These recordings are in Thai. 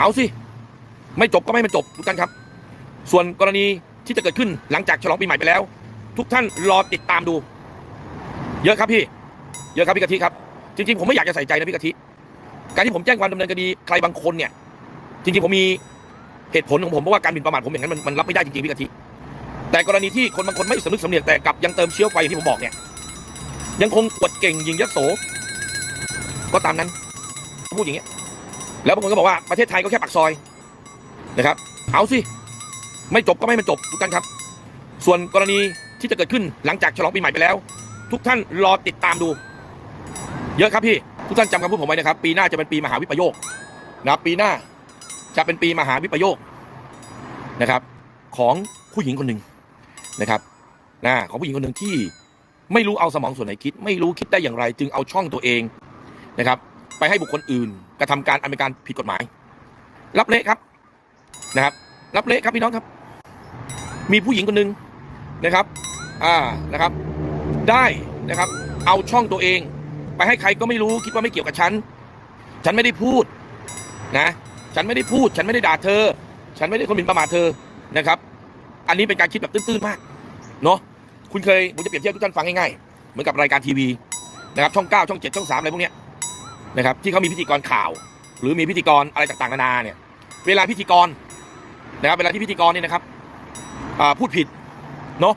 เอาสิ ไม่จบก็ไม่มันจบทุกท่านครับ ส่วนกรณีที่จะเกิดขึ้นหลังจากฉลองปีใหม่ไปแล้ว ทุกท่านรอติดตามดู เยอะครับพี่ เยอะครับพี่กะทิครับ จริง ๆ ผมไม่อยากจะใส่ใจนะพี่กะทิการที่ผมแจ้งความดำเนินคดีใครบางคนเนี่ย จริง ๆ ผมมีเหตุผลของผมเพราะว่าการหมิ่นประมาทผมอย่างนั้นมันรับไม่ได้จริงๆพี่กะทิแต่กรณีที่คนบางคนไม่สำนึกสำเนียกแต่กลับยังเติมเชื้อไฟอย่างที่ผมบอกเนี่ย ยังคงอวดเก่งยิงยโส ก็ตามนั้น พูดอย่างเงี้ย แล้วบางคนก็บอกว่าประเทศไทยก็แค่ปากซอยนะครับ เอาสิ ไม่จบก็ไม่มันจบทุกท่านครับ ส่วนกรณีที่จะเกิดขึ้นหลังจากฉลองปีใหม่ไปแล้ว ทุกท่านรอติดตามดู เยอะครับพี่ ทุกท่านจำคำพูดผมไว้นะครับ ปีหน้าจะเป็นปีมหาวิปโยคนะปีหน้าจะเป็นปีมหาวิปโยคนะครับ ของผู้หญิงคนหนึ่งนะครับนะของผู้หญิงคนหนึ่งที่ไม่รู้เอาสมองส่วนไหนคิด ไม่รู้คิดได้อย่างไร จึงเอาช่องตัวเองนะครับ ไปให้บุคคลอื่น กระทำการอันเป็นการผิดกฎหมาย รับเละครับนะครับ รับเละครับพี่น้องครับ มีผู้หญิงคนหนึ่งนะครับ อ่านะครับ ได้นะครับ เอาช่องตัวเอง ไปให้ใครก็ไม่รู้คิดว่าไม่เกี่ยวกับฉัน ฉันไม่ได้พูดนะ ฉันไม่ได้พูด ฉันไม่ได้ด่าเธอ ฉันไม่ได้คนหมิ่นประมาทเธอนะครับ อันนี้เป็นการคิดแบบตื้นๆมากเนาะคุณเคยผมจะเปรียบเทียบทุกท่านฟังง่ายๆเหมือนกับรายการทีวีนะครับช่อง 9 ช่อง 7 ช่อง 3 อะไรพวกเนี้ย นะครับที่เขามีพิธีกรข่าว หรือมีพิธีกรอะไรต่างๆนานาเนี่ยเวลาพิธีกรนะครับเวลาที่พิธีกรเนี่ยนะครับพูดผิดเนาะ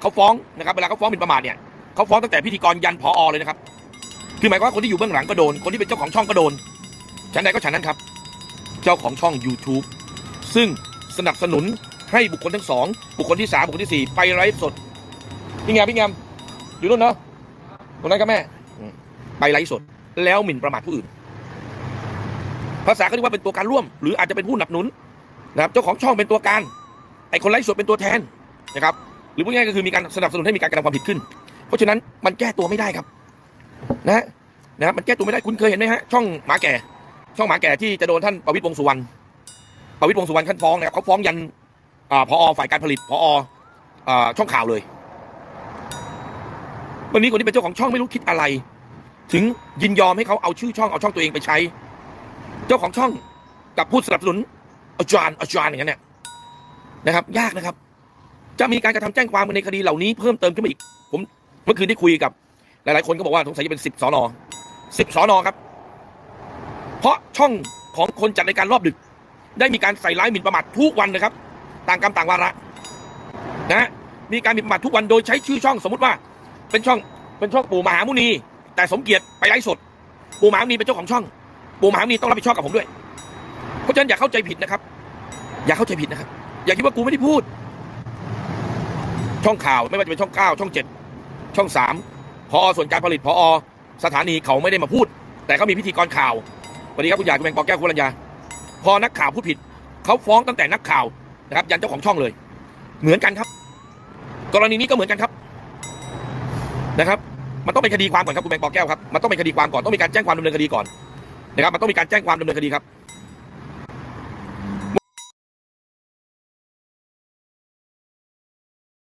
เขาฟ้องนะครับเวลาเขาฟ้องหมิ่นประมาทเนี่ยเขาฟ้องตั้งแต่พิธีกรยันผออเลยนะครับคือหมายความว่าคนที่อยู่เบื้องหลังก็โดน คนที่เป็นเจ้าของช่องก็โดนฉันใดก็ฉันนั้นครับ เจ้าของช่อง YouTube ซึ่งสนับสนุนให้บุคคลทั้งสองบุคคลที่สามบุคคลที่สี่ไปไลฟ์สดพี่งามพี่งามอยู่นู่นเนาะตรงนั้นครับแม่ไปไลฟ์สด แล้วหมิ่นประมาทผู้อื่น ภาษาเขาเรียกว่าเป็นตัวการร่วม หรืออาจจะเป็นผู้สนับสนุนนะครับเจ้าของช่องเป็นตัวการไอ้คนไลฟ์สดเป็นตัวแทนนะครับ หรือพูดง่ายก็คือมีการสนับสนุนให้มีการกระทำความผิดขึ้น เพราะฉะนั้นมันแก้ตัวไม่ได้ครับ นะนะครับมันแก้ตัวไม่ได้คุณเคยเห็นไหมฮะช่องหมาแก่ ช่องหมาแก่ที่จะโดนท่านประวิตรวงสุวรรณประวิตรวงสุวรรณขั้นฟ้องเนี่ยเขาฟ้องยันอ่าพอฝ่ายการผลิตพออ่าช่องข่าวเลย วันนี้คนที่เป็นเจ้าของช่องไม่รู้คิดอะไร ถึงยินยอมให้เขาเอาชื่อช่องเอาช่องตัวเองไปใช้ เจ้าของช่องกับผู้สนับสนุนอาจารย์อาจารย์อย่างนั้นเนี่ยนะครับ ยากนะครับ จะมีการกระทำแจ้งความในคดีเหล่านี้เพิ่มเติมขึ้นมาอีก ผมเมื่อคืนได้คุยกับ หลาย ๆ คนก็บอกว่าสงสัยจะเป็นสิบสอนอสิบสอนอครับ เพราะช่องของคนจัดรายการรอบดึก ได้มีการใส่ร้ายหมิ่นประมาททุกวันนะครับ ต่างกรรมต่างวาระนะฮะมีการหมิ่นประมาททุกวันโดยใช้ชื่อช่องสมมติว่า เป็นช่องเป็นช่องปู่มหามุนี แต่สมเกียรติไปไลฟ์สดปู่มามุนีเป็นเจ้าของช่องปู่มามุนีต้องรับผิดชอบกับผมด้วย เพราะฉะนั้นอย่าเข้าใจผิดนะครับ อย่าเข้าใจผิดนะครับ อย่าคิดว่ากูไม่ได้พูด ช่องข่าวไม่ว่าจะเป็นช่องเก้าช่องเจ็ดช่องสามพอส่วนการผลิตพอสถานีเขาไม่ได้มาพูด แต่เขามีพิธีกรข่าวสวัสดีครับคุณยายคุณแมงปอแก้วคุณรัญญาพอนักข่าวพูดผิดเขาฟ้องตั้งแต่นักข่าวนะครับ ยันเจ้าของช่องเลย เหมือนกันครับ กรณีนี้ก็เหมือนกันครับนะครับ มันต้องเป็นคดีความก่อนครับคุณแบงค์ปอแก้วครับมันต้องเป็นคดีความก่อนต้องมีการแจ้งความดำเนินคดีก่อนนะครับมันต้องมีการแจ้งความดำเนินคดีครับ